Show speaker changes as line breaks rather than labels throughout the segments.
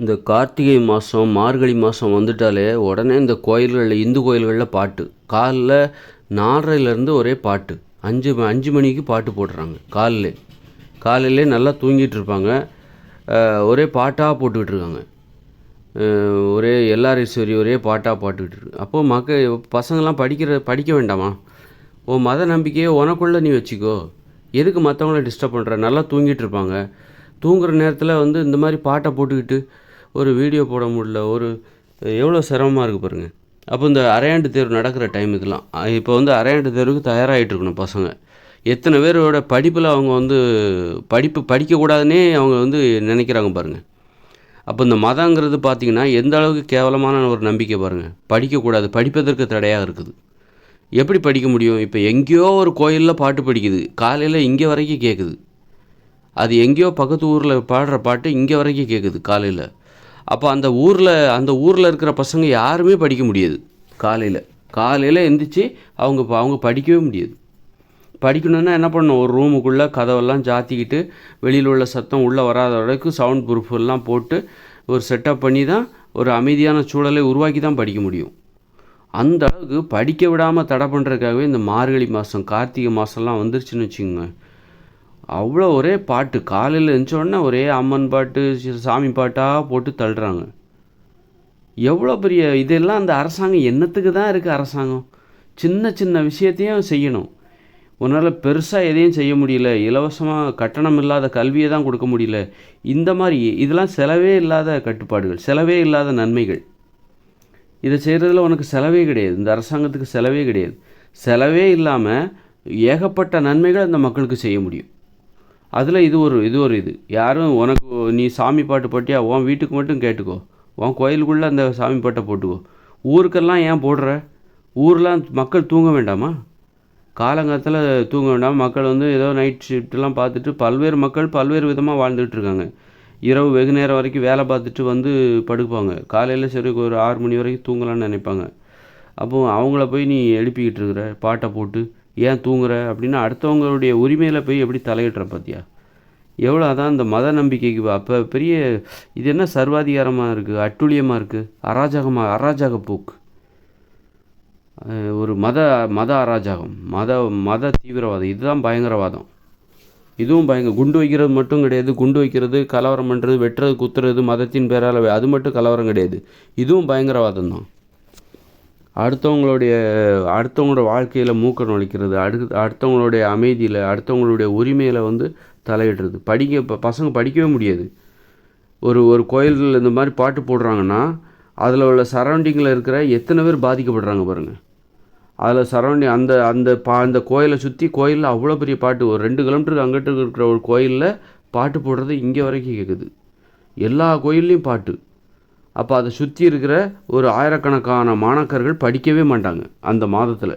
இந்த கார்த்திகை மாதம் மார்கழி மாதம் வந்துட்டாலே உடனே இந்த கோயில்களில் இந்து கோயில்களில் பாட்டு. காலில் நாலரைலேருந்து ஒரே பாட்டு. அஞ்சு அஞ்சு மணிக்கு பாட்டு போடுறாங்க காலில். காலையிலே நல்லா தூங்கிட்டு இருப்பாங்க. ஒரே பாட்டாக போட்டுக்கிட்டு இருக்காங்க. ஒரே எல்லாரீஸ்வரி ஒரே பாட்டாக பாட்டுக்கிட்டு இருக்கு. அப்போது மக்க பசங்கள்லாம் படிக்கிற படிக்க வேண்டாமா? உன் மத நம்பிக்கையை உனக்குள்ளே நீ வச்சுக்கோ. எதுக்கு மற்றவங்கள டிஸ்டர்ப் பண்ணுற நல்லா தூங்கிட்டு இருப்பாங்க. தூங்குற நேரத்தில் வந்து இந்த மாதிரி பாட்டை போட்டுக்கிட்டு ஒரு வீடியோ போட முடியல ஒரு எவ்வளோ சிரமமாக இருக்குது பாருங்கள் அப்போ இந்த அரையாண்டு தேர்வு நடக்கிற டைம் இதெல்லாம் இப்போ வந்து அரையாண்டு தேர்வுக்கு தயாராகிட்டு இருக்கணும் பசங்க. எத்தனை பேரோட படிப்பில் அவங்க வந்து படிப்பு படிக்கக்கூடாதுன்னே அவங்க வந்து நினைக்கிறாங்க பாருங்கள் அப்போ இந்த மதங்கிறது பார்த்தீங்கன்னா எந்த அளவுக்கு கேவலமான ஒரு நம்பிக்கை பாருங்கள் படிக்கக்கூடாது படிப்பதற்கு தடையாக இருக்குது. எப்படி படிக்க முடியும்? இப்போ எங்கேயோ ஒரு கோயிலில் பாட்டு படிக்குது. காலையில் இங்கே வரைக்கும் கேட்குது அது எங்கேயோ பக்கத்து ஊரில் பாடுற பாட்டு இங்கே வரைக்கும் கேட்குது காலையில். அப்போ அந்த ஊரில் அந்த ஊரில் இருக்கிற பசங்க யாருமே படிக்க முடியாது. காலையில். காலையில் எந்திரிச்சு அவங்க ப- அவங்க படிக்கவே முடியாது. படிக்கணுன்னா என்ன பண்ணணும்? ஒரு ரூமுக்குள்ளே கதவெல்லாம் ஜாத்திக்கிட்டு வெளியில் உள்ள சத்தம் உள்ளே வராத வரைக்கும் சவுண்ட் ப்ரூஃப் எல்லாம் போட்டு ஒரு செட்டப் பண்ணி தான் ஒரு அமைதியான சூழலை உருவாக்கி தான் படிக்க முடியும். அந்த அளவுக்கு படிக்க விடாமல் தடை பண்ணுறதுக்காகவே இந்த மார்கழி மாதம் கார்த்திகை மாதம்லாம் வந்துருச்சுன்னு வச்சுக்கோங்க. அவ்வளோ ஒரே பாட்டு. காலையில் எழுந்தோடனே ஒரே அம்மன் பாட்டு சாமி பாட்டாக போட்டு தள்ளுறாங்க. எவ்வளோ பெரிய இதெல்லாம் அந்த அரசாங்கம் என்னத்துக்கு தான் இருக்குது அரசாங்கம்? சின்ன சின்ன விஷயத்தையும் செய்யணும். உன்னால் பெருசாக எதையும் செய்ய முடியல. இலவசமாக கட்டணம் இல்லாத கல்வியை தான் கொடுக்க முடியல. இந்த மாதிரி இதெல்லாம் செலவே இல்லாத கட்டுப்பாடுகள் செலவே இல்லாத நன்மைகள். இதை செய்கிறதுல உனக்கு செலவே கிடையாது. இந்த அரசாங்கத்துக்கு செலவே கிடையாது. செலவே இல்லாமல் ஏகப்பட்ட நன்மைகள் அந்த மக்களுக்கு செய்ய முடியும். அதில் இது ஒரு இது ஒரு இது. யாரும் உனக்கு நீ சாமி பாட்டு பாட்டியா? உன் வீட்டுக்கு மட்டும் கேட்டுக்கோ. உன் கோயிலுக்குள்ளே அந்த சாமி பாட்டை போட்டுக்கோ. ஊருக்கெல்லாம் ஏன் போடுற? ஊரெலாம் மக்கள் தூங்க வேண்டாமா? காலங்காலத்தில் தூங்க வேண்டாம். மக்கள் வந்து ஏதோ நைட் ஷிஃப்ட்லாம் பார்த்துட்டு பல்வேறு மக்கள் பல்வேறு விதமாக வாழ்ந்துகிட்டு இருக்காங்க. இரவு வெகு நேரம் வரைக்கும் வேலை பார்த்துட்டு வந்து படுப்பாங்க. காலையில் சரி ஒரு ஆறு மணி வரைக்கும் தூங்கலாம்னு நினைப்பாங்க. அப்போ அவங்கள போய் நீ எழுப்பிக்கிட்டு இருக்கிற? பாட்டை போட்டு ஏன் தூங்குற அப்படின்னு அடுத்தவங்களுடைய உரிமையில் போய் எப்படி தலையிடுற பார்த்தியா எவ்வளோ அதான் இந்த மத நம்பிக்கைக்கு அப்போ பெரிய இது என்ன சர்வாதிகாரமாக இருக்குது அட்டுழியமாக இருக்குது அராஜகமாக அராஜக போக்கு. ஒரு மத மத அராஜகம் மத மத தீவிரவாதம் இதுதான் பயங்கரவாதம். இதுவும் பயங்கர குண்டு வைக்கிறது மட்டும் கிடையாது. குண்டு வைக்கிறது கலவரம் பண்ணுறது வெட்டுறது குத்துறது மதத்தின் பேரால் அது மட்டும் கலவரம் கிடையாது. இதுவும் பயங்கரவாதம் தான் அடுத்தவங்களுடைய அடுத்தவங்களோட வாழ்க்கையில் மூக்க நுழைக்கிறது அடுத்து அடுத்தவங்களுடைய அமைதியில் அடுத்தவங்களுடைய உரிமையில் வந்து தலையிடுறது. படிக்க இப்போ பசங்க படிக்கவே முடியாது. ஒரு ஒரு கோயிலில் இந்த மாதிரி பாட்டு போடுறாங்கன்னா அதில் உள்ள சரௌண்டிங்கில் இருக்கிற எத்தனை பேர் பாதிக்கப்படுறாங்க பாருங்கள் அதில் சரௌண்டிங் அந்த அந்த பா அந்த கோயிலை சுற்றி கோயிலில் அவ்வளோ பெரிய பாட்டு ஒரு ரெண்டு கிலோமீட்டருக்கு அங்கிட்டு இருக்கிற ஒரு கோயிலில் பாட்டு போடுறது இங்கே வரைக்கும் கேட்குது எல்லா கோயில்லையும் பாட்டு. அப்போ அதை சுற்றி இருக்கிற ஒரு ஆயிரக்கணக்கான மாணாக்கர்கள் படிக்கவே மாட்டாங்க அந்த மாதத்தில்.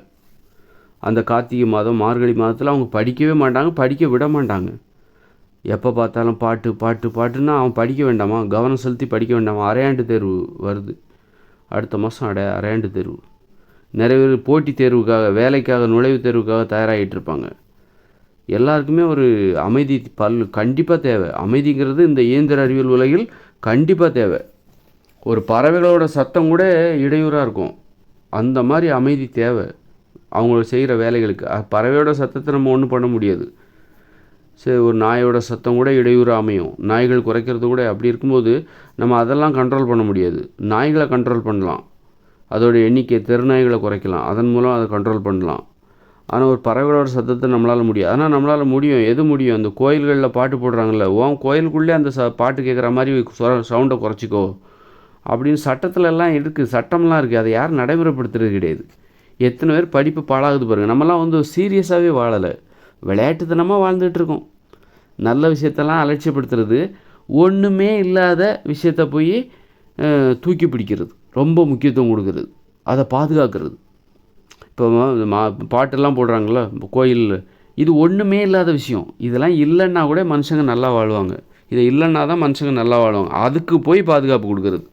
அந்த கார்த்திகை மாதம் மார்கழி மாதத்தில் அவங்க படிக்கவே மாட்டாங்க படிக்க விட மாட்டாங்க. எப்போ பார்த்தாலும் பாட்டு பாட்டு பாட்டுன்னா அவன் படிக்க வேண்டாமா? கவனம் செலுத்தி படிக்க வேண்டாமா? அரையாண்டு தேர்வு வருது. அடுத்த மாதம் அட அரையாண்டு தேர்வு. நிறைய பேர் போட்டித் தேர்வுக்காக வேலைக்காக நுழைவுத் தேர்வுக்காக தயாராகிட்டு இருப்பாங்க. எல்லாருக்குமே ஒரு அமைதி பல் கண்டிப்பாக தேவை. அமைதிங்கிறது இந்த இயந்திர அறிவியல் உலகில் கண்டிப்பாக தேவை. ஒரு பறவைகளோட சத்தம் கூட இடையூறாக இருக்கும். அந்த மாதிரி அமைதி தேவை. அவங்க செய்கிற வேலைகளுக்கு. பறவையோட சத்தத்தை நம்ம ஒன்றும் பண்ண முடியாது. சரி ஒரு நாயோட சத்தம் கூட இடையூறு அமையும். நாய்கள் குறைக்கிறது கூட அப்படி இருக்கும்போது நம்ம அதெல்லாம் கண்ட்ரோல் பண்ண முடியாது. நாய்களை கண்ட்ரோல் பண்ணலாம். அதோட எண்ணிக்கை தெருநாய்களை குறைக்கலாம். அதன் மூலம் அதை கண்ட்ரோல் பண்ணலாம். ஆனால் ஒரு பறவைகளோட சத்தத்தை நம்மளால் முடியும் ஆனால் நம்மளால் முடியும். எது முடியும்? அந்த கோயில்களில் பாட்டு போடுறாங்கல்ல உன் கோயிலுக்குள்ளே அந்த ச பாட்டு கேட்குற மாதிரி சவுண்டை குறைச்சிக்கோ. அப்படின்னு சட்டத்திலலாம் இருக்குது சட்டம்லாம் இருக்குது அதை யாரும் நடைமுறைப்படுத்துறது கிடையாது. எத்தனை பேர் படிப்பு பாழாகுது பாருங்கள் நம்மலாம் வந்து சீரியஸாகவே வாழலை. விளையாட்டுத்தனமாக வாழ்ந்துட்டுருக்கோம் நல்ல விஷயத்தெல்லாம் அலட்சியப்படுத்துறது ஒன்றுமே இல்லாத விஷயத்த போய் தூக்கி பிடிக்கிறது. ரொம்ப முக்கியத்துவம் கொடுக்கறது. அதை பாதுகாக்கிறது. இப்போ மா பாட்டெல்லாம் போடுறாங்கள்ல இப்போ கோயிலில் இது ஒன்றுமே இல்லாத விஷயம். இதெல்லாம் இல்லைன்னா கூட மனுஷங்க நல்லா வாழ்வாங்க. இது இல்லைன்னா தான் மனுஷங்க நல்லா வாழ்வாங்க. அதுக்கு போய் பாதுகாப்பு கொடுக்கறது.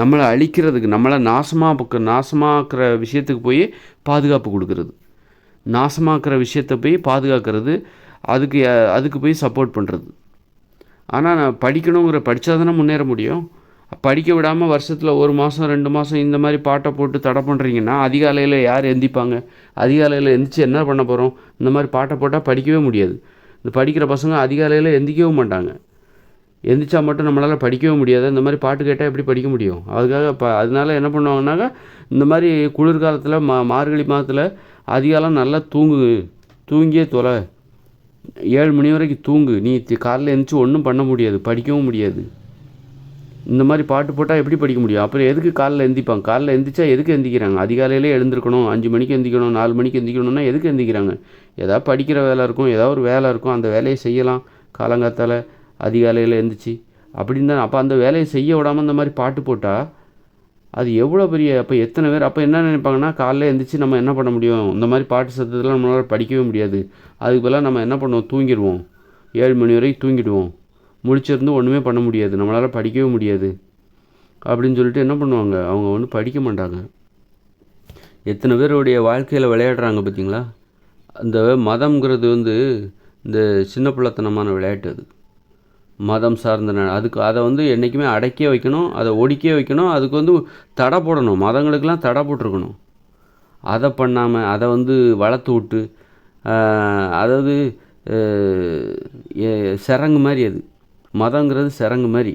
நம்மளை அழிக்கிறதுக்கு நம்மளை நாசமாக நாசமாக்குற விஷயத்துக்கு போய் பாதுகாப்பு கொடுக்கறது. நாசமாக்குற விஷயத்தை போய் பாதுகாக்கிறது அதுக்கு அதுக்கு போய் சப்போர்ட் பண்ணுறது ஆனால் நான் படிக்கணுங்கிற படித்தா தானே முன்னேற முடியும்? படிக்க விடாமல் வருஷத்தில் ஒரு மாதம் ரெண்டு மாதம் இந்த மாதிரி பாட்டை போட்டு தடை பண்ணுறீங்கன்னா அதிகாலையில் யார் எந்திப்பாங்க? அதிகாலையில் எந்திரிச்சு என்ன பண்ண போகிறோம் இந்த மாதிரி பாட்டை போட்டால் படிக்கவே முடியாது. இந்த படிக்கிற பசங்க அதிகாலையில் எந்திக்கவும் மாட்டாங்க. எந்திரிச்சா மட்டும் நம்மளால் படிக்கவே முடியாது. இந்த மாதிரி பாட்டு கேட்டால் எப்படி படிக்க முடியும்? அதுக்காக இப்போ அதனால என்ன பண்ணுவாங்கன்னாக்கா இந்த மாதிரி குளிர்காலத்தில் மா மார்கழி மாதத்தில் அதிகாலம் நல்லா தூங்கு தூங்கியே தொலை. ஏழு மணி வரைக்கும் தூங்கு. நீ காலையில் எழுந்திரிச்சி ஒன்றும் பண்ண முடியாது படிக்கவும் முடியாது. இந்த மாதிரி பாட்டு போட்டால் எப்படி படிக்க முடியும்? அப்புறம் எதுக்கு காலைல எந்திப்பாங்க? காலைல எந்திரிச்சா எதுக்கு எந்திக்கிறாங்க? அதிகாலையிலே எழுந்திருக்கணும் அஞ்சு மணிக்கு எந்திக்கணும் நாலு மணிக்கு எந்திக்கணும்னா எதுக்கு எந்திக்கிறாங்க? ஏதாவது படிக்கிற வேலை இருக்கும் ஏதாவது ஒரு வேலை இருக்கும். அந்த வேலையை செய்யலாம். காலங்காத்தால் அதிகாலையில் எழுந்திரிச்சி அப்படின்னு தான். அப்போ அந்த வேலையை செய்ய விடாமல் இந்த மாதிரி பாட்டு போட்டால் அது எவ்வளோ பெரிய அப்போ எத்தனை பேர் அப்போ என்ன நினைப்பாங்கன்னா காலையில் எழுந்திரிச்சி நம்ம என்ன பண்ண முடியும்? இந்த மாதிரி பாட்டு சத்தத்தெல்லாம் நம்மளால் படிக்கவே முடியாது. அதுக்கு பதிலாக நம்ம என்ன பண்ணுவோம்? தூங்கிடுவோம். ஏழு மணி வரைக்கும் தூங்கிடுவோம். முடிச்சிருந்து ஒன்றுமே பண்ண முடியாது. நம்மளால் படிக்கவே முடியாது. அப்படின்னு சொல்லிட்டு என்ன பண்ணுவாங்க? அவங்க வந்து படிக்க மாட்டாங்க. எத்தனை பேருடைய வாழ்க்கையில் விளையாடுறாங்க பார்த்தீங்களா அந்த மதம்ங்கிறது வந்து இந்த சின்ன பிள்ளைத்தனமான விளையாட்டு அது. மதம் சார்ந்த அதுக்கு அதை வந்து என்றைக்குமே அடக்கியே வைக்கணும் அதை ஒடுக்கியே வைக்கணும் அதுக்கு வந்து தடை போடணும். மதங்களுக்கெல்லாம் தடை போட்டிருக்கணும். அதை பண்ணாமல் அதை வந்து வளர்த்து விட்டு அதாவது சிறங்கு மாதிரி அது. மதங்கிறது சிறங்கு மாதிரி.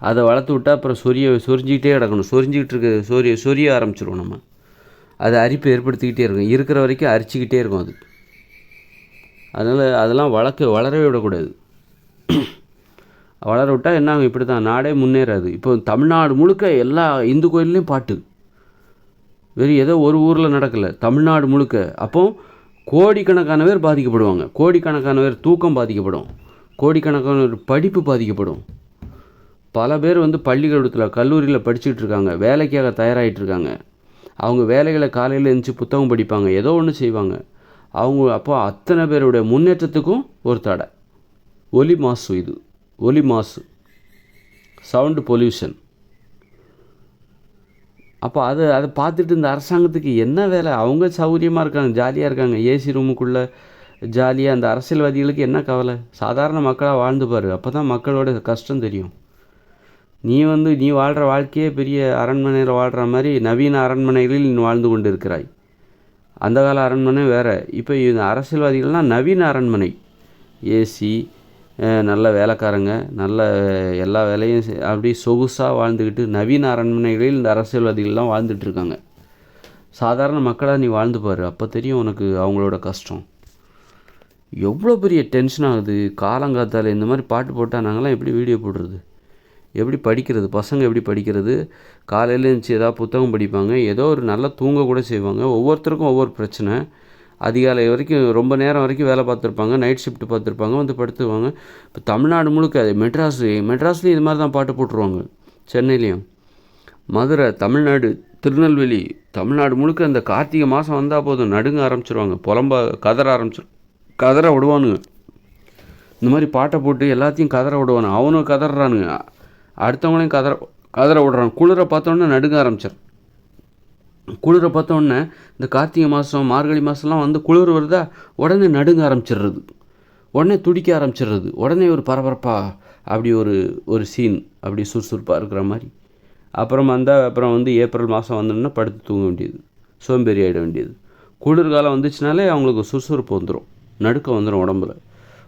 அதை வளர்த்து விட்டா அப்புறம் சொரிய சொரிஞ்சிக்கிட்டே கிடக்கணும். சொரிஞ்சிக்கிட்டு இருக்க சொரிய சொரிய ஆரம்பிச்சிருவோம் நம்ம. அது அரிப்பு ஏற்படுத்திக்கிட்டே இருக்கும். இருக்கிற வரைக்கும் அரிச்சிக்கிட்டே இருக்கும் அது. அதனால் அதெல்லாம் வளர்க்க வளரவே விடக்கூடாது. வளர விட்டால் என்ன இப்படி தான் நாடே முன்னேறாது. இப்போ தமிழ்நாடு முழுக்க எல்லா இந்து கோயில்லையும் பாட்டு. வெறும் ஏதோ ஒரு ஊரில் நடக்கலை. தமிழ்நாடு முழுக்க. அப்போ கோடிக்கணக்கான பேர் பாதிக்கப்படுவாங்க. கோடிக்கணக்கான பேர் தூக்கம் பாதிக்கப்படும். கோடிக்கணக்கான பேர் படிப்பு பாதிக்கப்படும். பல பேர் வந்து பள்ளிக்கூடத்தில் கல்லூரியில் படிச்சுட்டு இருக்காங்க. வேலைக்காக தயாராகிட்டு இருக்காங்க. அவங்க வேலைகளை காலையில் எழுந்துச்சு புத்தகம் படிப்பாங்க. ஏதோ ஒன்று செய்வாங்க. அவங்க அப்போ அத்தனை பேருடைய முன்னேற்றத்துக்கும் ஒரு தடை. ஒலி மாசு இது. ஒலி மாசு சவுண்டு பொல்யூஷன் அப்போ அதை அதை பார்த்துட்டு இந்த அரசாங்கத்துக்கு என்ன வேலை? அவங்க சௌகரியமாக இருக்காங்க ஜாலியாக இருக்காங்க. ஏசி ரூமுக்குள்ளே ஜாலியாக அந்த அரசியல்வாதிகளுக்கு என்ன கவலை? சாதாரண மக்களாக வாழ்ந்து பாரு. அப்போ தான் மக்களோட கஷ்டம் தெரியும். நீ வந்து நீ வாழ்கிற வாழ்க்கையே பெரிய அரண்மனையில் வாழ்கிற மாதிரி நவீன அரண்மனைகளில் நீ வாழ்ந்து கொண்டு இருக்கிறாய் அந்த கால அரண்மனை வேறு. இப்போ இந்த அரசியல்வாதிகள்லாம் நவீன அரண்மனை. ஏசி நல்ல வேலைக்காரங்க நல்ல எல்லா வேலையும் செ- அப்படி சொகுசாக வாழ்ந்துக்கிட்டு நவீன அரண்மனைகளில் இந்த அரசியல்வாதிகள்லாம் வாழ்ந்துட்டுருக்காங்க சாதாரண மக்களாக நீ வாழ்ந்து பாரு அப்போ தெரியும் உனக்கு அவங்களோட கஷ்டம். எவ்வளோ பெரிய டென்ஷன் ஆகுது காலங்காத்தால் இந்த மாதிரி பாட்டு போட்டால் நாங்களாம் எப்படி வீடியோ போடுறது? எப்படி படிக்கிறது? பசங்க எப்படி படிக்கிறது? காலையில் எழுந்துச்சி ஏதாவது புத்தகம் படிப்பாங்க ஏதோ ஒரு நல்லா தூங்க கூட செய்வாங்க ஒவ்வொருத்தருக்கும் ஒவ்வொரு பிரச்சனை. அதிகாலை வரைக்கும் ரொம்ப நேரம் வரைக்கும் வேலை பார்த்துருப்பாங்க நைட் ஷிஃப்ட் பார்த்துருப்பாங்க வந்து படுத்துவாங்க இப்போ தமிழ்நாடு முழுக்க அது மெட்ராஸ் மெட்ராஸ்லேயும் இது மாதிரி தான் பாட்டு போட்டுருவாங்க சென்னையிலையும். மதுரை தமிழ்நாடு திருநெல்வேலி தமிழ்நாடு முழுக்க இந்த கார்த்திகை மாதம் வந்தால் போதும் நடுங்க ஆரம்பிச்சிருவாங்க புலம்ப கதற ஆரம்பிச்சிரு கதற விடுவானுங்க. இந்த மாதிரி பாட்டை போட்டு எல்லாத்தையும் கதற விடுவானுங்க. அவனும் கதறானுங்க. அடுத்தவங்களையும் கதற கதற விடுறான். குளிரை பார்த்தோன்னே நடுங்க ஆரம்பிச்சிடும் குளிரை பார்த்தோன்னே இந்த கார்த்திகை மாதம் மார்கழி மாதம்லாம் வந்து குளிர் வருதா? உடனே நடுங்க ஆரம்பிச்சிடுறது. உடனே துடிக்க ஆரம்பிச்சிடுறது. உடனே ஒரு பரபரப்பா அப்படி ஒரு ஒரு சீன் அப்படி சுறுசுறுப்பாக இருக்கிற மாதிரி. அப்புறம் வந்தால் அப்புறம் வந்து ஏப்ரல் மாதம் வந்தோன்னா படுத்து தூங்க வேண்டியது. சோம்பேறி ஆகிட வேண்டியது. குளிர்காலம் வந்துச்சுனாலே அவங்களுக்கு சுறுசுறுப்பு வந்துடும் நடுக்கம் வந்துடும் உடம்புல.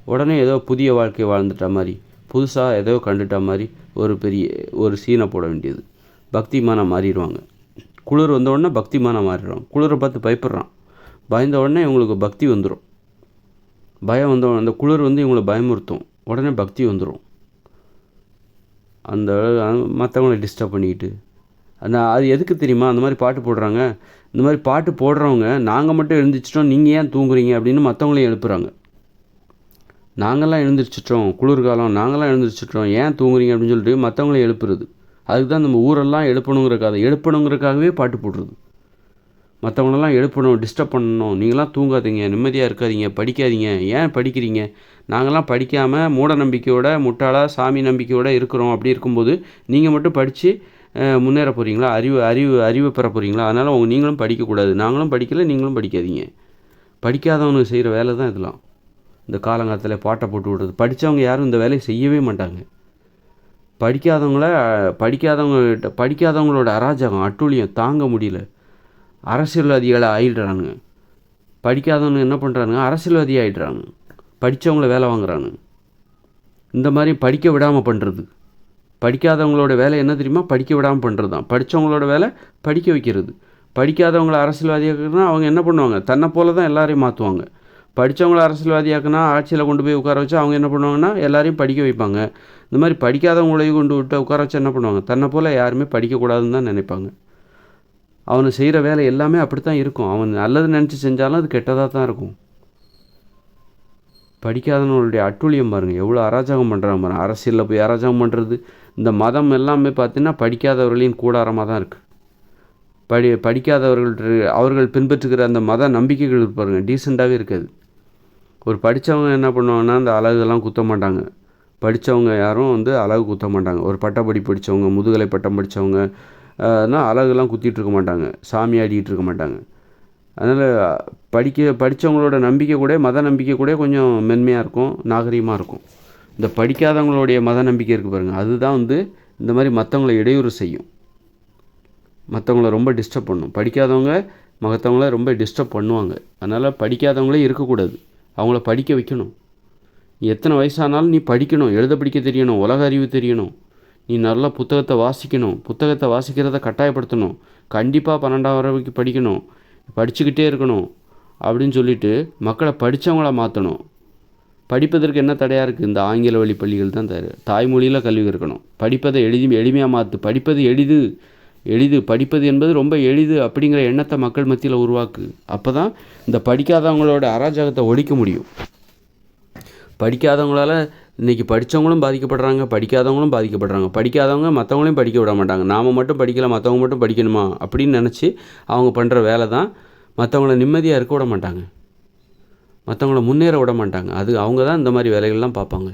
உடனே ஏதோ புதிய வாழ்க்கை வாழ்ந்துட்ட மாதிரி புதுசாக ஏதோ கண்டுட்ட மாதிரி ஒரு பெரிய ஒரு சீனை போட வேண்டியது. பக்திமானம் மாறிடுவாங்க. குளிர் வந்த உடனே மாறிடும். குளிரை பார்த்து பயப்படுறான். பயந்த உடனே இவங்களுக்கு பக்தி வந்துடும் பயம் வந்த அந்த குளிர் வந்து இவங்களை பயமுறுத்தும். உடனே பக்தி வந்துடும் அந்த மற்றவங்கள டிஸ்டர்ப் பண்ணிக்கிட்டு. அந்த அது எதுக்கு தெரியுமா? அந்த மாதிரி பாட்டு போடுறாங்க. இந்த மாதிரி பாட்டு போடுறவங்க நாங்கள் மட்டும் எழுந்திரிச்சிட்டோம் நீங்கள் ஏன் தூங்குறீங்க? அப்படின்னு மற்றவங்களையும் எழுப்புறாங்க. நாங்கள்லாம் எழுந்திரிச்சிட்டோம் குளிர்காலம் நாங்களாம் எழுந்திரிச்சிட்டோம் ஏன் தூங்குறீங்க? அப்படின்னு சொல்லிட்டு மற்றவங்களையும் எழுப்புறது. அதுக்கு தான் நம்ம ஊரெல்லாம் எழுப்பணுங்கிறக்காக எழுப்பணுங்கிறக்காகவே பாட்டு போடுறது. மற்றவங்களெல்லாம் எழுப்பணும் டிஸ்டர்ப் பண்ணணும். நீங்களாம் தூங்காதீங்க நிம்மதியாக இருக்காதீங்க படிக்காதீங்க. ஏன் படிக்கிறீங்க? நாங்களாம் படிக்காமல் மூட நம்பிக்கையோட முட்டாளாக சாமி நம்பிக்கையோட இருக்கிறோம். அப்படி இருக்கும்போது நீங்கள் மட்டும் படித்து முன்னேற போகிறீங்களா அறிவு அறிவு அறிவு பெற போகிறீங்களா அதனால் உங்கள் நீங்களும் படிக்கக்கூடாது. நாங்களும் படிக்கலை நீங்களும் படிக்காதீங்க. படிக்காதவனுக்கு செய்கிற வேலை தான் இதெல்லாம். இந்த காலங்காலத்தில் பாட்டை போட்டு விடுறது. படித்தவங்க யாரும் இந்த வேலையை செய்யவே மாட்டாங்க. படிக்காதவங்கள படிக்காதவங்ககிட்ட படிக்காதவங்களோட அராஜகம் அட்டூழியம் தாங்க முடியல. அரசியல்வாதிகளை ஆயிடுறானுங்க. படிக்காதவங்க என்ன பண்ணுறானுங்க அரசியல்வாதி ஆகிடுறாங்க படித்தவங்கள வேலை வாங்குறானுங்க. இந்த மாதிரி படிக்க விடாமல் பண்ணுறது படிக்காதவங்களோட வேலை என்ன தெரியுமா? படிக்க விடாமல் பண்ணுறது தான் படித்தவங்களோட வேலை படிக்க வைக்கிறது. படிக்காதவங்கள அரசியல்வாதியாக்குனா அவங்க என்ன பண்ணுவாங்க? தன்னை போல தான் எல்லாரையும் மாற்றுவாங்க படித்தவங்கள அரசியல்வாதியாக்குனா ஆட்சியில் கொண்டு போய் உட்கார வச்சு அவங்க என்ன பண்ணுவாங்கன்னா எல்லாரையும் படிக்க வைப்பாங்க. இந்த மாதிரி படிக்காதவங்களையும் கொண்டு விட்டு உட்கார வச்சு என்ன பண்ணுவாங்க? தன்னை போல் யாருமே படிக்கக்கூடாதுன்னு தான் நினைப்பாங்க. அவனை செய்கிற வேலை எல்லாமே அப்படி தான் இருக்கும். அவன் நல்லது நினச்சி செஞ்சாலும் அது கெட்டதாக தான் இருக்கும். படிக்காதவனுடைய அட்டூழியம் பாருங்கள் எவ்வளோ அராஜகம் பண்ணுறாங்க பாருங்கள் அரசியலில் போய் அராஜகம் பண்ணுறது இந்த மதம் எல்லாமே பார்த்தீங்கன்னா படிக்காதவர்களின் கூடாரமாக தான் இருக்குது படி படிக்காதவர்கள் அவர்கள் பின்பற்றுகிற அந்த மத நம்பிக்கைகள் இருப்பாருங்க டீசெண்டாகவே இருக்காது. ஒரு படித்தவங்க என்ன பண்ணுவாங்கன்னா அந்த அழகுலாம் குத்த மாட்டாங்க. படித்தவங்க யாரும் வந்து அழகு குத்த மாட்டாங்க. ஒரு பட்டப்படி படித்தவங்க முதுகலை பட்டம் படித்தவங்க அழகுலாம் குத்திட்டு இருக்க மாட்டாங்க. சாமி ஆடிக்கிட்டு இருக்க மாட்டாங்க. அதனால் படிக்க படித்தவங்களோட நம்பிக்கை கூட மத நம்பிக்கை கூட கொஞ்சம் மென்மையாக இருக்கும் நாகரீகமாக இருக்கும். இந்த படிக்காதவங்களுடைய மத நம்பிக்கை இருக்குது பாருங்கள் அதுதான் வந்து இந்த மாதிரி மற்றவங்களை இடையூறு செய்யும். மற்றவங்கள ரொம்ப டிஸ்டர்ப் பண்ணும். படிக்காதவங்க மற்றவங்கள ரொம்ப டிஸ்டர்ப் பண்ணுவாங்க. அதனால் படிக்காதவங்களே இருக்கக்கூடாது. அவங்கள படிக்க வைக்கணும். நீ எத்தனை வயசானாலும் நீ படிக்கணும் எழுத படிக்க தெரியணும் உலக அறிவு தெரியணும். நீ நல்லா புத்தகத்தை வாசிக்கணும் புத்தகத்தை வாசிக்கிறத கட்டாயப்படுத்தணும். கண்டிப்பாக பன்னெண்டாம் வரைக்கும் படிக்கணும் படிச்சுக்கிட்டே இருக்கணும் அப்படின்னு சொல்லிட்டு மக்களை படித்தவங்கள மாற்றணும் படிப்பதற்கு என்ன தடையாக இருக்குது இந்த ஆங்கில வழி பள்ளிகள் தான் தரு தாய்மொழியில் கல்வி இருக்கணும் படிப்பதை எளிது எளிமையாக மாற்று படிப்பது எளிது. எளிது. படிப்பது என்பது ரொம்ப எளிது அப்படிங்கிற எண்ணத்தை மக்கள் மத்தியில் உருவாக்கு. அப்போ தான் இந்த படிக்காதவங்களோட அராஜகத்தை ஒழிக்க முடியும். படிக்காதவங்களால் இன்றைக்கி படித்தவங்களும் பாதிக்கப்படுறாங்க படிக்காதவங்களும் பாதிக்கப்படுறாங்க. படிக்காதவங்க மற்றவங்களையும் படிக்க விட மாட்டாங்க. நாம் மட்டும் படிக்கலை மற்றவங்க மட்டும் படிக்கணுமா அப்படின்னு நினச்சி அவங்க பண்ணுற வேலை தான் மற்றவங்கள நிம்மதியாக இருக்க விட மாட்டாங்க. மற்றவங்கள முன்னேற விட மாட்டாங்க. அது அவங்க தான் இந்த மாதிரி வேலைகள்லாம் பார்ப்பாங்க.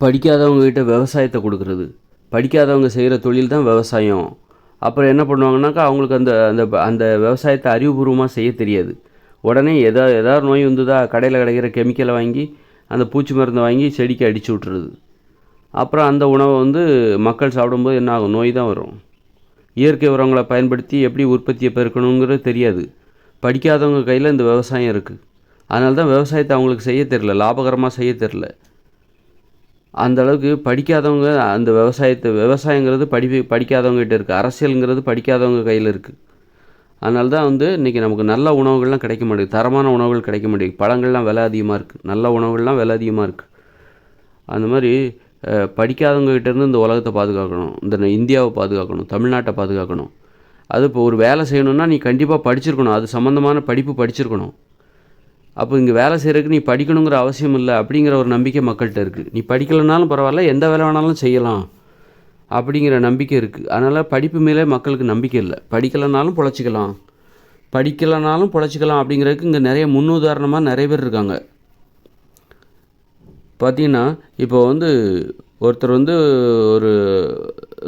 படிக்காதவங்ககிட்ட விவசாயத்தை கொடுக்குறது படிக்காதவங்க செய்கிற தொழில் தான் விவசாயம். அப்புறம் என்ன பண்ணுவாங்கனாக்கா அவங்களுக்கு அந்த அந்த அந்த விவசாயத்தை அறிவுபூர்வமாக செய்ய தெரியாது. உடனே எதா எதாவது நோய் வந்துதா கடையில் கிடைக்கிற கெமிக்கலை வாங்கி அந்த பூச்சி மருந்தை வாங்கி செடிக்கு அடித்து விட்டுறது அப்புறம் அந்த உணவை வந்து மக்கள் சாப்பிடும்போது என்ன ஆகும்? நோய் தான் வரும். இயற்கை உரங்களை பயன்படுத்தி எப்படி உற்பத்தியை பெருக்கணுங்கிறது தெரியாது. படிக்காதவங்க கையில் இந்த விவசாயம் இருக்குது அதனால தான் விவசாயத்தை அவங்களுக்கு செய்ய தெரில லாபகரமாக செய்ய தெரில அந்த அளவுக்கு படிக்காதவங்க அந்த விவசாயத்தை விவசாயங்கிறது படி படிக்காதவங்ககிட்ட இருக்குது அரசியலுங்கிறது படிக்காதவங்க கையில் இருக்குது அதனால தான் வந்து இன்றைக்கி நமக்கு நல்ல உணவுகள்லாம் கிடைக்க மாட்டேங்குது. தரமான உணவுகள் கிடைக்க மாட்டேங்குது. பழங்கள்லாம் விலை அதிகமாக இருக்குது நல்ல உணவுகள்லாம் விலை அதிகமாக இருக்குது அந்த மாதிரி படிக்காதவங்ககிட்டேருந்து இந்த உலகத்தை பாதுகாக்கணும். இந்த இந்தியாவை பாதுகாக்கணும். தமிழ்நாட்டை பாதுகாக்கணும். அது இப்போ ஒரு வேலை செய்யணுன்னா நீ கண்டிப்பாக படிச்சிருக்கணும். அது சம்மந்தமான படிப்பு படிச்சிருக்கணும். அப்போ இங்கே வேலை செய்கிறதுக்கு நீ படிக்கணுங்கிற அவசியம் இல்லை அப்படிங்கிற ஒரு நம்பிக்கை மக்கள்கிட்ட இருக்குது நீ படிக்கலைனாலும் பரவாயில்ல எந்த வேலை வேணாலும் செய்யலாம் அப்படிங்கிற நம்பிக்கை இருக்குது அதனால் படிப்பு மேலே மக்களுக்கு நம்பிக்கை இல்லை. படிக்கலைனாலும் பொழைச்சிக்கலாம். படிக்கலைனாலும் பொழைச்சிக்கலாம் அப்படிங்கிறதுக்கு இங்கே நிறைய முன்னுதாரணமாக நிறைய பேர் இருக்காங்க. பார்த்தீங்கன்னா இப்போ வந்து ஒருத்தர் வந்து ஒரு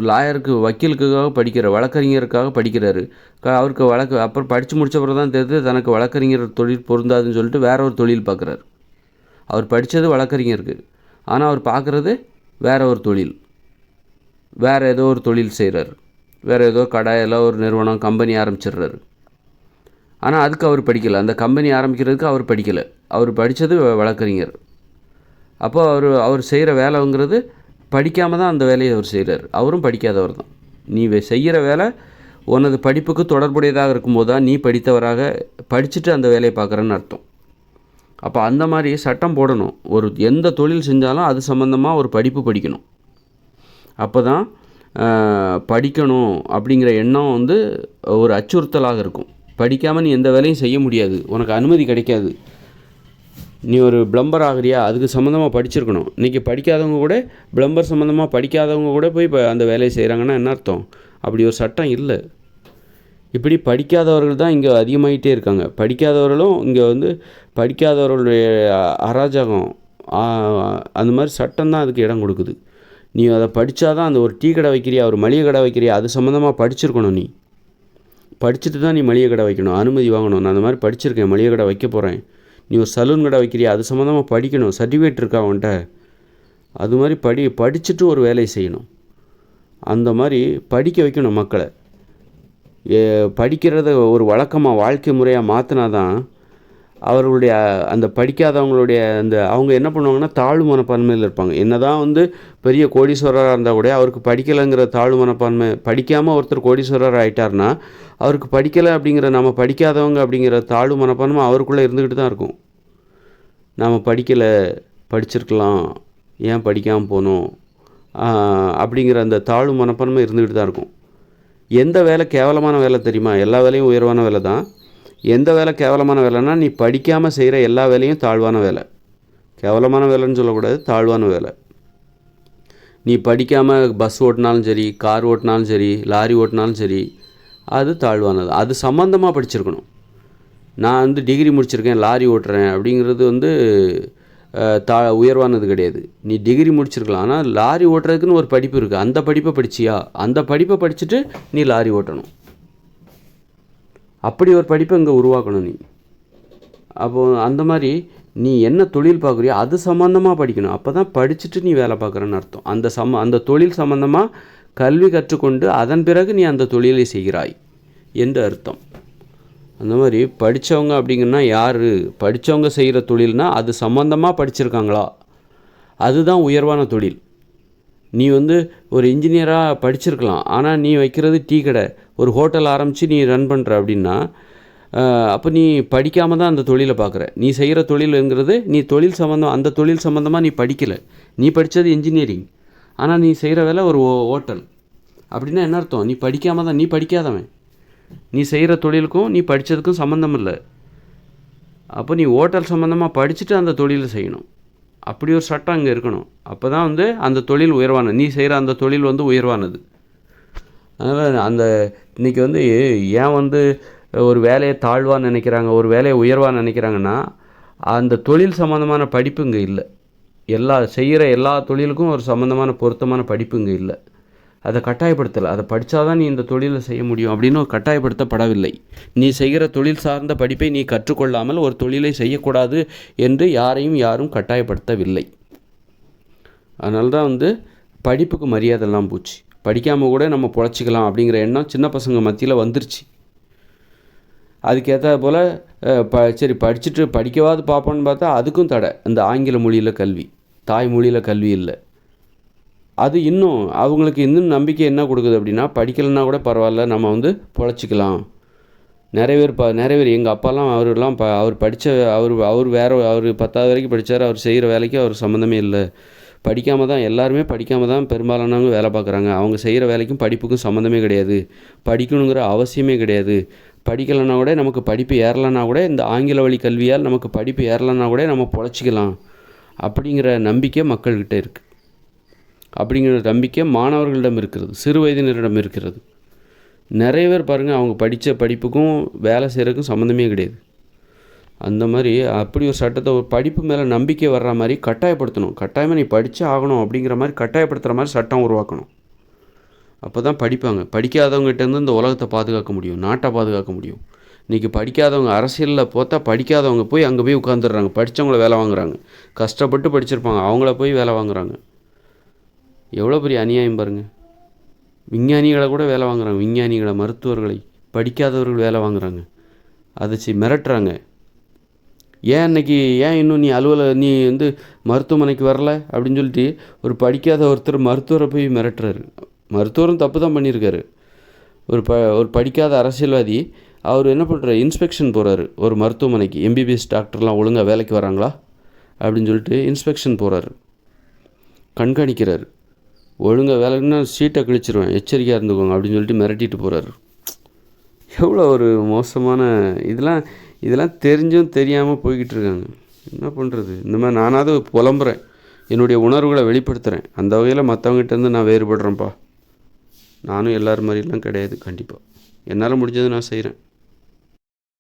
லாயருக்கு வக்கீலுக்காக படிக்கிற வழக்கறிஞருக்காக படிக்கிறாரு. அவருக்கு வழக்கு அப்புறம் படித்து முடித்த பிறகு தான் தெரியுது தனக்கு வழக்கறிஞர் தொழில் பொருந்தாதுன்னு சொல்லிட்டு வேற ஒரு தொழில் பார்க்குறாரு அவர் படித்தது வழக்கறிஞருக்கு. ஆனால் அவர் பார்க்குறது வேற ஒரு தொழில். வேறு ஏதோ ஒரு தொழில் செய்கிறார் வேறு ஏதோ கடை எல்லாம் ஒரு நிறுவனம் கம்பெனி ஆரம்பிச்சிடுறாரு ஆனால் அதுக்கு அவர் படிக்கலை. அந்த கம்பெனி ஆரம்பிக்கிறதுக்கு அவர் படிக்கலை. அவர் படித்தது வழக்கறிஞர். அப்போ அவர் அவர் செய்கிற வேலைங்கிறது படிக்காமல் தான் அந்த வேலையை அவர் செய்கிறார் அவரும் படிக்காதவர் தான். நீ செய்கிற வேலை உனது படிப்புக்கு தொடர்புடையதாக இருக்கும்போது தான் நீ படித்தவராக படிச்சுட்டு அந்த வேலையை பார்க்குறேன்னு அர்த்தம். அப்போ அந்த மாதிரி சட்டம் போடணும். ஒரு எந்த தொழில் செஞ்சாலும் அது சம்மந்தமாக ஒரு படிப்பு படிக்கணும். அப்போ தான் படிக்கணும் அப்படிங்கிற எண்ணம் வந்து ஒரு அச்சுறுத்தலாக இருக்கும். படிக்காமல் நீ எந்த வேலையும் செய்ய முடியாது. உனக்கு அனுமதி கிடைக்காது. நீ ஒரு ப்ளம்பர் ஆகிறியா? அதுக்கு சம்மந்தமாக படிச்சிருக்கணும். இன்றைக்கி படிக்காதவங்க கூட ப்ளம்பர் சம்மந்தமாக படிக்காதவங்க கூட போய் இப்போ அந்த வேலையை செய்கிறாங்கன்னா என்ன அர்த்தம்? அப்படி ஒரு சட்டம் இல்லை. இப்படி படிக்காதவர்கள் தான் இங்கே அதிகமாகிட்டே இருக்காங்க. படிக்காதவர்களும் இங்கே வந்து படிக்காதவர்களுடைய அராஜகம் அந்த மாதிரி சட்டம் தான் அதுக்கு இடம் கொடுக்குது. நீ அதை படித்தா தான் அந்த ஒரு டீ கடை வைக்கிறியா? ஒரு மளிகை கடை வைக்கிறியா? அது சம்மந்தமாக படிச்சிருக்கணும் நீ. படிச்சுட்டு தான் நீ மளிகை கடை வைக்கணும். அனுமதி வாங்கணும். நான் அந்த மாதிரி படிச்சிருக்கேன். மளிகை கடை வைக்க போகிறேன் நீ ஒரு சலூன் கடை வைக்கிறியா? அது சம்மந்தமாக படிக்கணும். சர்டிஃபிகேட் இருக்கா அவன்கிட்ட அது மாதிரி படி படிச்சுட்டு ஒரு வேலையை செய்யணும். அந்த மாதிரி படிக்க வைக்கணும் மக்களை. ஏ படிக்கிறத ஒரு வழக்கமாக வாழ்க்கை முறையாக மாற்றினா தான் அவர்களுடைய அந்த படிக்காதவங்களுடைய அந்த அவங்க என்ன பண்ணுவாங்கன்னா தாழ்வு மனப்பான்மையில் இருப்பாங்க. என்ன தான் வந்து பெரிய கோடீஸ்வரராக இருந்தால் கூட அவருக்கு படிக்கலைங்கிற தாழ்வு மனப்பான்மை படிக்காமல் ஒருத்தர் கோடீஸ்வரர் ஆகிட்டார்னா அவருக்கு படிக்கலை அப்படிங்கிற நம்ம படிக்காதவங்க அப்படிங்கிற தாழ்வு மனப்பான்மை அவருக்குள்ளே இருந்துக்கிட்டு தான் இருக்கும். நாம் படிக்கலை படிச்சிருக்கலாம் ஏன் படிக்காமல் போகணும் அப்படிங்கிற அந்த தாழ்வு மனப்பான்மை இருந்துக்கிட்டு தான் இருக்கும். எந்த வேலை கேவலமான வேலை தெரியுமா? எல்லா வேலையும் உயர்வான வேலை தான். எந்த வேலை கேவலமான வேலைன்னா நீ படிக்காமல் செய்கிற எல்லா வேலையும் தாழ்வான வேலை. கேவலமான வேலைன்னு சொல்லக்கூடாது தாழ்வான வேலை. நீ படிக்காமல் பஸ் ஓட்டினாலும் சரி கார் ஓட்டினாலும் சரி லாரி ஓட்டினாலும் சரி அது தாழ்வானது. அது சம்மந்தமாக படிச்சிருக்கணும். நான் வந்து டிகிரி முடிச்சிருக்கேன் லாரி ஓட்டுறேன் அப்படிங்கிறது வந்து தா உயர்வானது கிடையாது. நீ டிகிரி முடிச்சிருக்கலாம். ஆனால் லாரி ஓட்டுறதுக்குன்னு ஒரு படிப்பு இருக்குது அந்த படிப்பை படிச்சியா? அந்த படிப்பை படிச்சுட்டு நீ லாரி ஓட்டணும். அப்படி ஒரு படிப்பை இங்கே உருவாக்கணும் நீ. அப்போது அந்த மாதிரி நீ என்ன தொழில் பார்க்குறியோ அது சம்மந்தமாக படிக்கணும். அப்போ தான் படிச்சுட்டு நீ வேலை பார்க்குறன்னு அர்த்தம். அந்த சம்ம அந்த தொழில் சம்மந்தமாக கல்வி கற்றுக்கொண்டு அதன் பிறகு நீ அந்த தொழிலை செய்கிறாய் என்று அர்த்தம். அந்த மாதிரி படித்தவங்க அப்படிங்கன்னா யார்? படித்தவங்க செய்கிற தொழில்னால் அது சம்மந்தமாக படிச்சிருக்காங்களா? அதுதான் உயர்வான தொழில். நீ வந்து ஒரு இன்ஜினியராக படிச்சிருக்கலாம். ஆனால் நீ வைக்கிறது டீ கடை. ஒரு ஹோட்டல் ஆரம்பித்து நீ ரன் பண்ணுற அப்படின்னா அப்போ நீ படிக்காமல் தான் அந்த தொழிலை பார்க்குற நீ செய்கிற தொழிலுங்கிறது நீ தொழில் சம்மந்தம் அந்த தொழில் சம்மந்தமாக நீ படிக்கலை. நீ படித்தது இன்ஜினியரிங் ஆனால் நீ செய்கிற வேலை ஒரு ஹோட்டல். அப்படின்னா என்ன அர்த்தம்? நீ படிக்காமல் தான் நீ படிக்காதவன். நீ செய்கிற தொழிலுக்கும் நீ படித்ததுக்கும் சம்மந்தம் இல்லை. அப்போ நீ ஹோட்டல் சம்மந்தமாக படிச்சுட்டு அந்த தொழிலை செய்யணும். அப்படி ஒரு சட்டம் அங்கே இருக்கணும். அப்போ தான் வந்து அந்த தொழில் உயர்வானது. நீ செய்கிற அந்த தொழில் வந்து உயர்வானது. அதனால் அந்த இன்றைக்கி வந்து ஏன் வந்து ஒரு வேலையை தாழ்வாக நினைக்கிறாங்க ஒரு வேலையை உயர்வாக நினைக்கிறாங்கன்னா அந்த தொழில் சம்மந்தமான படிப்பு இங்கே இல்லை. எல்லா செய்கிற எல்லா தொழிலுக்கும் ஒரு சம்மந்தமான பொருத்தமான படிப்பு இங்கே இல்லை. அதை கட்டாயப்படுத்தலை. அதை படித்தாதான் நீ இந்த தொழிலை செய்ய முடியும் அப்படின்னு கட்டாயப்படுத்தப்படவில்லை. நீ செய்கிற தொழில் சார்ந்த படிப்பை நீ கற்றுக்கொள்ளாமல் ஒரு தொழிலை செய்யக்கூடாது என்று யாரையும் யாரும் கட்டாயப்படுத்தவில்லை. அதனால தான் வந்து படிப்புக்கு மரியாதைலாம் போச்சு. படிக்காமல் கூட நம்ம பொழைச்சிக்கலாம் அப்படிங்கிற எண்ணம் சின்ன பசங்க மத்தியில் வந்துருச்சு. அதுக்கேற்ற போல் ப சரி படிச்சுட்டு படிக்கவாது பார்ப்போன்னு பார்த்தா அதுக்கும் தடை. இந்த ஆங்கில மொழியில் கல்வி. தாய்மொழியில் கல்வி இல்லை. அது இன்னும் அவங்களுக்கு இன்னும் நம்பிக்கை என்ன கொடுக்குது அப்படின்னா படிக்கலைன்னா கூட பரவாயில்ல நம்ம வந்து பொழைச்சிக்கலாம். நிறைய பேர் ப நிறைய பேர் எங்கள் அப்பாலாம் அவரெல்லாம் ப அவர் படித்த அவர் அவர் வேறு அவர் பத்தாவது வரைக்கும் படித்தார் அவர் செய்கிற வேலைக்கு அவர் சம்மந்தமே இல்லை. படிக்காமல் தான் எல்லாருமே படிக்காமல் தான் பெரும்பாலானவங்க வேலை பார்க்குறாங்க. அவங்க செய்கிற வேலைக்கும் படிப்புக்கும் சம்மந்தமே கிடையாது. படிக்கணுங்கிற அவசியமே கிடையாது. படிக்கலைன்னா கூட நமக்கு படிப்பு ஏறலைன்னா கூட இந்த ஆங்கில வழி கல்வியால் நமக்கு படிப்பு ஏறலைன்னா கூட நம்ம பொழைச்சிக்கலாம். அப்படிங்கிற நம்பிக்கை மக்கள்கிட்ட இருக்குது அப்படிங்கிற நம்பிக்கை மாணவர்களிடம் இருக்கிறது சிறு வயதினரிடம் இருக்கிறது. நிறைய பேர் பாருங்கள் அவங்க படித்த படிப்புக்கும் வேலை செய்கிறதுக்கும் சம்மந்தமே கிடையாது. அந்த மாதிரி அப்படி ஒரு சட்டத்தை ஒரு படிப்பு மேலே நம்பிக்கை வர்ற மாதிரி கட்டாயப்படுத்தணும். கட்டாயமாக நீ படித்தே ஆகணும் அப்படிங்கிற மாதிரி கட்டாயப்படுத்துகிற மாதிரி சட்டம் உருவாக்கணும். அப்போ தான் படிப்பாங்க படிக்காதவங்ககிட்டேருந்து இந்த உலகத்தை பாதுகாக்க முடியும் நாட்டை பாதுகாக்க முடியும். இன்றைக்கி படிக்காதவங்க அரசியலில் பார்த்தா படிக்காதவங்க போய் அங்கே போய் உட்காந்துடுறாங்க படித்தவங்கள வேலை வாங்குறாங்க. கஷ்டப்பட்டு படிச்சிருப்பாங்க. அவங்கள போய் வேலை வாங்குறாங்க. எவ்வளோ பெரிய அநியாயம் பாருங்கள் விஞ்ஞானிகளை கூட வேலை வாங்குறாங்க. விஞ்ஞானிகளை மருத்துவர்களை படிக்காதவர்கள் வேலை வாங்குறாங்க. அதை மிரட்டுறாங்க. ஏன் அன்னைக்கு ஏன் இன்னும் நீ அலுவலக நீ வந்து மருத்துவமனைக்கு வரல அப்படின்னு சொல்லிட்டு ஒரு படிக்காத ஒருத்தர் மருத்துவரை போய் மிரட்டுறாரு. மருத்துவரும் தப்பு தான் பண்ணியிருக்காரு. ஒரு ப ஒரு படிக்காத அரசியல்வாதி அவர் என்ன பண்ணுறாரு இன்ஸ்பெக்ஷன் போகிறாரு ஒரு மருத்துவமனைக்கு. எம்பிபிஎஸ் டாக்டர்லாம் ஒழுங்காக வேலைக்கு வராங்களா? அப்படின்னு சொல்லிட்டு இன்ஸ்பெக்ஷன் போகிறாரு கண்காணிக்கிறாரு. ஒழுங்காக வேலைக்குன்னா சீட்டை கிழிச்சிருவேன். எச்சரிக்கையாக இருந்துக்கோங்க அப்படின்னு சொல்லிட்டு மிரட்டிட்டு போகிறாரு எவ்வளோ ஒரு மோசமான இதெல்லாம் இதெல்லாம் தெரிஞ்சும் தெரியாமல் போய்கிட்டு இருக்காங்க. என்ன பண்ணுறது இந்த மாதிரி நானாவது புலம்புறேன். என்னுடைய உணர்வுகளை வெளிப்படுத்துகிறேன் அந்த வகையில் மற்றவங்ககிட்டேருந்து நான் வேறுபடுறேன்ப்பா. நானும் எல்லோரும் மாதிரிலாம் கிடையாது. கண்டிப்பாக என்னால் முடிஞ்சதை நான் செய்கிறேன்